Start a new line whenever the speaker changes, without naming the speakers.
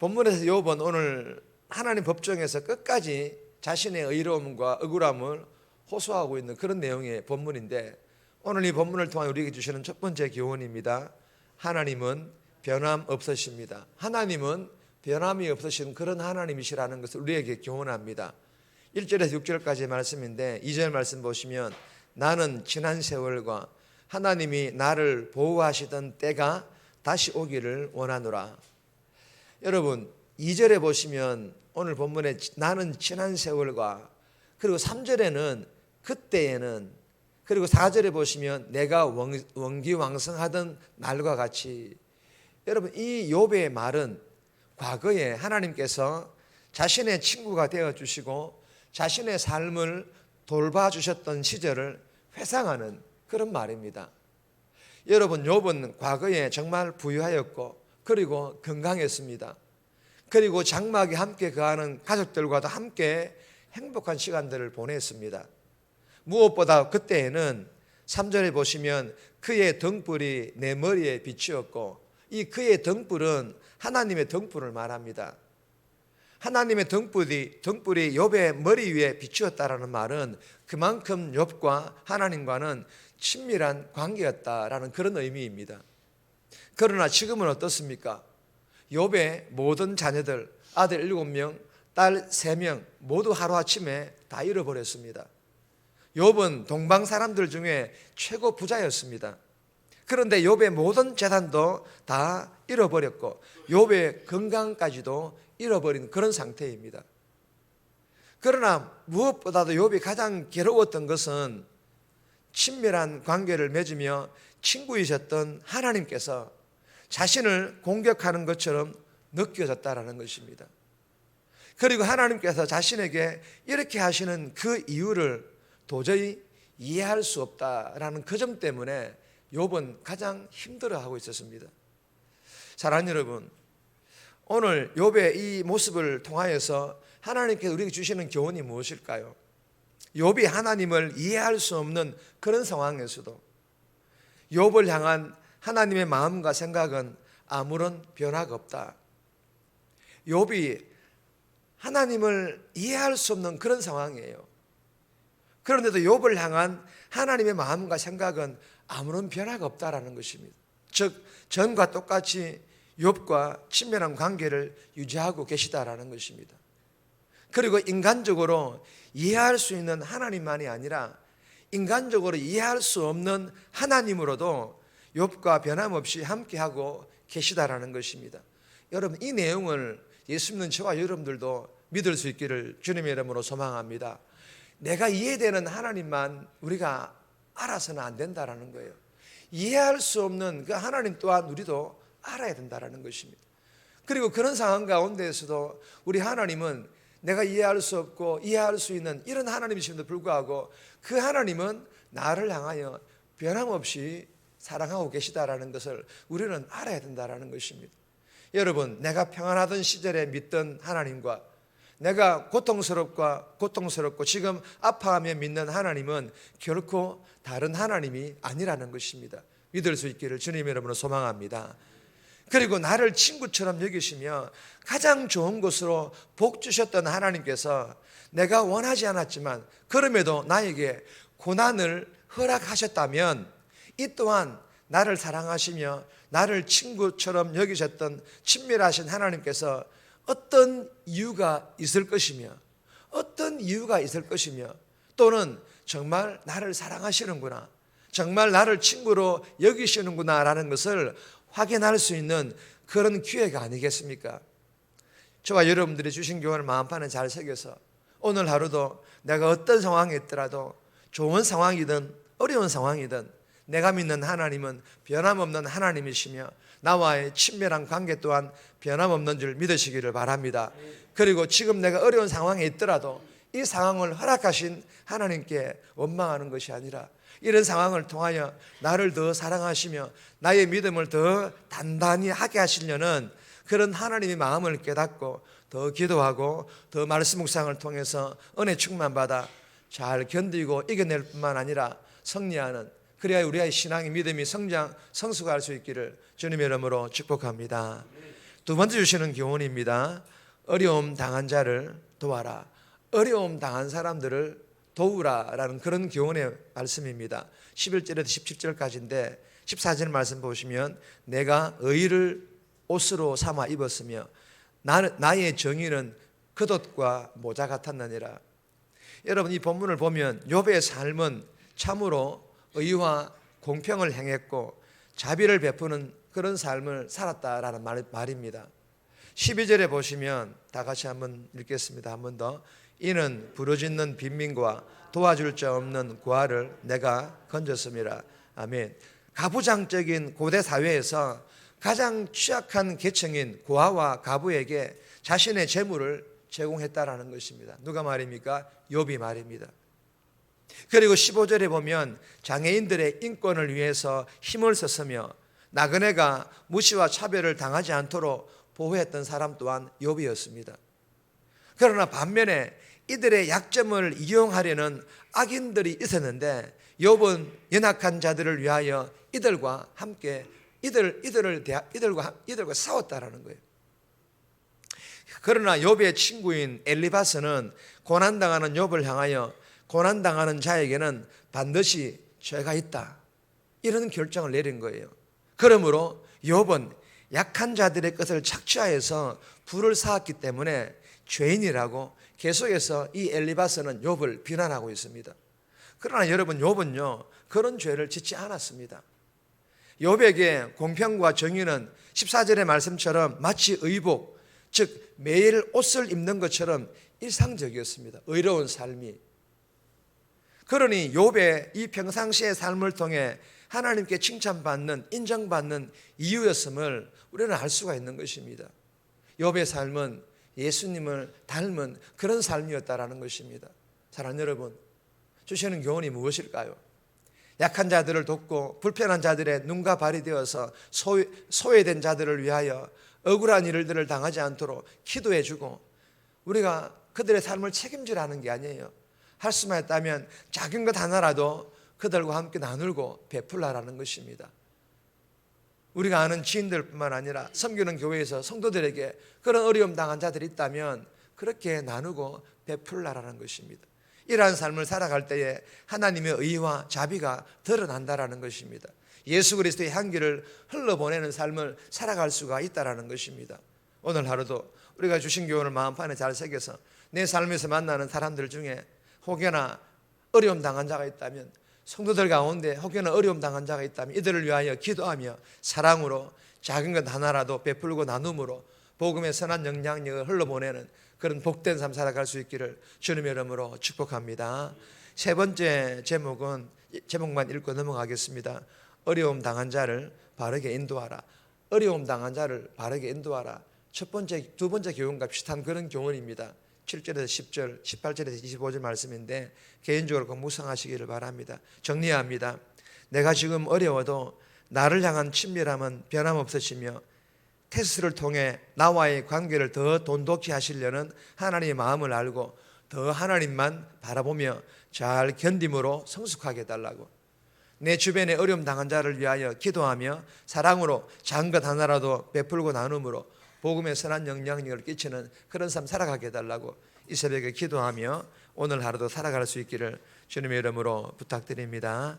본문에서 욥은 오늘 하나님 법정에서 끝까지 자신의 의로움과 억울함을 호소하고 있는 그런 내용의 본문인데 오늘 이 본문을 통해 우리에게 주시는 첫 번째 교훈입니다. 하나님은 변함 없으십니다. 하나님은 변함이 없으신 그런 하나님이시라는 것을 우리에게 교훈합니다. 1절에서 6절까지의 말씀인데 2절 말씀 보시면 나는 지난 세월과 하나님이 나를 보호하시던 때가 다시 오기를 원하노라. 여러분 2절에 보시면 오늘 본문에 나는 지난 세월과 그리고 3절에는 그때에는 그리고 4절에 보시면 내가 원- 원기왕성하던 날과 같이 여러분 이 욥의 말은 과거에 하나님께서 자신의 친구가 되어 주시고 자신의 삶을 돌봐 주셨던 시절을 회상하는 그런 말입니다. 여러분 욥은 과거에 정말 부유하였고 그리고 건강했습니다. 그리고 장막에 함께 거하는 가족들과도 함께 행복한 시간들을 보냈습니다. 무엇보다 그때에는 3절에 보시면 그의 등불이 내 머리에 비치었고 이 그의 등불은 하나님의 등불을 말합니다. 하나님의 등불이 등불이 욥의 머리 위에 비추었다라는 말은 그만큼 욥과 하나님과는 친밀한 관계였다라는 그런 의미입니다. 그러나 지금은 어떻습니까? 욥의 모든 자녀들 아들 일곱 명, 딸세명 모두 하루 아침에 다 잃어버렸습니다. 욥은 동방 사람들 중에 최고 부자였습니다. 그런데 욥의 모든 재산도 다 잃어버렸고 욥의 건강까지도 잃어버린 그런 상태입니다. 그러나 무엇보다도 욥이 가장 괴로웠던 것은 친밀한 관계를 맺으며 친구이셨던 하나님께서 자신을 공격하는 것처럼 느껴졌다라는 것입니다. 그리고 하나님께서 자신에게 이렇게 하시는 그 이유를 도저히 이해할 수 없다라는 그 점 때문에 욥은 가장 힘들어하고 있었습니다. 사랑하는 여러분, 오늘 욥의 이 모습을 통하여서 하나님께서 우리에게 주시는 교훈이 무엇일까요? 욥이 하나님을 이해할 수 없는 그런 상황에서도 욥을 향한 하나님의 마음과 생각은 아무런 변화가 없다. 욥이 하나님을 이해할 수 없는 그런 상황이에요. 그런데도 욥을 향한 하나님의 마음과 생각은 아무런 변화가 없다라는 것입니다. 즉 전과 똑같이 욥과 친밀한 관계를 유지하고 계시다라는 것입니다. 그리고 인간적으로 이해할 수 있는 하나님만이 아니라 인간적으로 이해할 수 없는 하나님으로도 욥과 변함없이 함께하고 계시다라는 것입니다. 여러분 이 내용을 예수 믿는 저와 여러분들도 믿을 수 있기를 주님의 이름으로 소망합니다. 내가 이해되는 하나님만 우리가 알아서는 안 된다라는 거예요. 이해할 수 없는 그 하나님 또한 우리도 알아야 된다라는 것입니다. 그리고 그런 상황 가운데에서도 우리 하나님은 내가 이해할 수 없고 이해할 수 있는 이런 하나님이심에도 불구하고 그 하나님은 나를 향하여 변함없이 사랑하고 계시다라는 것을 우리는 알아야 된다라는 것입니다. 여러분, 내가 평안하던 시절에 믿던 하나님과 내가 고통스럽고 고통스럽고 지금 아파하며 믿는 하나님은 결코 다른 하나님이 아니라는 것입니다. 믿을 수 있기를 주님의 이름으로 소망합니다. 그리고 나를 친구처럼 여기시며 가장 좋은 곳으로 복 주셨던 하나님께서 내가 원하지 않았지만 그럼에도 나에게 고난을 허락하셨다면 이 또한 나를 사랑하시며 나를 친구처럼 여기셨던 친밀하신 하나님께서 어떤 이유가 있을 것이며 어떤 이유가 있을 것이며 또는 정말 나를 사랑하시는구나 정말 나를 친구로 여기시는구나라는 것을 확인할 수 있는 그런 기회가 아니겠습니까? 저와 여러분들이 주신 교훈을 마음판에 잘 새겨서 오늘 하루도 내가 어떤 상황에 있더라도 좋은 상황이든 어려운 상황이든 내가 믿는 하나님은 변함없는 하나님이시며 나와의 친밀한 관계 또한 변함없는 줄 믿으시기를 바랍니다. 그리고 지금 내가 어려운 상황에 있더라도 이 상황을 허락하신 하나님께 원망하는 것이 아니라 이런 상황을 통하여 나를 더 사랑하시며 나의 믿음을 더 단단히 하게 하시려는 그런 하나님의 마음을 깨닫고 더 기도하고 더 말씀 묵상을 통해서 은혜 충만 받아 잘 견디고 이겨낼 뿐만 아니라 승리하는 그래야 우리의 신앙의 믿음이 성장 성숙할 수 있기를 주님의 이름으로 축복합니다. 두 번째 주시는 교훈입니다. 어려움 당한 자를 도와라. 어려움 당한 사람들을 도우라 라는 그런 교훈의 말씀입니다. 11절에서 17절까지인데 14절 말씀 보시면 내가 의를 옷으로 삼아 입었으며 나는 나의 정의는 겉옷과 모자 같았느니라. 여러분 이 본문을 보면 욥의 삶은 참으로 의와 공평을 행했고 자비를 베푸는 그런 삶을 살았다라는 말, 말입니다. 12절에 보시면 다 같이 한번 읽겠습니다. 한번 더. 이는 부르짖는 빈민과 도와줄 자 없는 고아를 내가 건졌음이라. 아멘. 가부장적인 고대 사회에서 가장 취약한 계층인 고아와 가부에게 자신의 재물을 제공했다라는 것입니다. 누가 말입니까? 욥이 말입니다. 그리고 15절에 보면 장애인들의 인권을 위해서 힘을 썼으며 나그네가 무시와 차별을 당하지 않도록 보호했던 사람 또한 욥이었습니다. 그러나 반면에 이들의 약점을 이용하려는 악인들이 있었는데 욥은 연약한 자들을 위하여 이들과 함께 이들 이들을 대하, 이들과 이들과 싸웠다라는 거예요. 그러나 욥의 친구인 엘리바스는 고난 당하는 욥을 향하여 고난 당하는 자에게는 반드시 죄가 있다. 이런 결정을 내린 거예요. 그러므로 욥은 약한 자들의 것을 착취하여서 불을 쌓았기 때문에 죄인이라고 계속해서 이 엘리바스는 욥을 비난하고 있습니다. 그러나 여러분 욥은요 그런 죄를 짓지 않았습니다. 욥에게 공평과 정의는 14절의 말씀처럼 마치 의복, 즉 매일 옷을 입는 것처럼 일상적이었습니다. 의로운 삶이. 그러니 욥의 이 평상시의 삶을 통해 하나님께 칭찬받는 인정받는 이유였음을 우리는 알 수가 있는 것입니다. 욥의 삶은 예수님을 닮은 그런 삶이었다라는 것입니다. 사랑하는 여러분, 주시는 교훈이 무엇일까요? 약한 자들을 돕고 불편한 자들의 눈과 발이 되어서 소외, 소외된 자들을 위하여 억울한 일들을 당하지 않도록 기도해 주고 우리가 그들의 삶을 책임지라는 게 아니에요. 할 수만 있다면 작은 것 하나라도 그들과 함께 나누고 베풀라라는 것입니다. 우리가 아는 지인들뿐만 아니라 섬기는 교회에서 성도들에게 그런 어려움 당한 자들이 있다면 그렇게 나누고 베풀라라는 것입니다. 이러한 삶을 살아갈 때에 하나님의 의와 자비가 드러난다라는 것입니다. 예수 그리스도의 향기를 흘러보내는 삶을 살아갈 수가 있다라는 것입니다. 오늘 하루도 우리가 주신 교훈을 마음판에 잘 새겨서 내 삶에서 만나는 사람들 중에 혹여나 어려움 당한 자가 있다면 성도들 가운데 혹여나 어려움 당한 자가 있다면 이들을 위하여 기도하며 사랑으로 작은 것 하나라도 베풀고 나눔으로 복음의 선한 영향력을 흘러보내는 그런 복된 삶 살아갈 수 있기를 주님의 이름으로 축복합니다. 세 번째 제목은 제목만 읽고 넘어가겠습니다. 어려움 당한 자를 바르게 인도하라. 어려움 당한 자를 바르게 인도하라. 첫 번째, 두 번째 교훈과 비슷한 그런 교훈입니다. 7절에서 10절, 18절에서 25절 말씀인데 개인적으로 꼭 묵상하시기를 바랍니다. 정리합니다. 내가 지금 어려워도 나를 향한 친밀함은 변함없으시며 테스트를 통해 나와의 관계를 더 돈독히 하시려는 하나님의 마음을 알고 더 하나님만 바라보며 잘 견딤으로 성숙하게 해달라고 내 주변에 어려움 당한 자를 위하여 기도하며 사랑으로 작은 것 하나라도 베풀고 나눔으로 복음의 선한 영향력을 끼치는 그런 삶 살아가게 해달라고 이 새벽에 기도하며 오늘 하루도 살아갈 수 있기를 주님의 이름으로 부탁드립니다.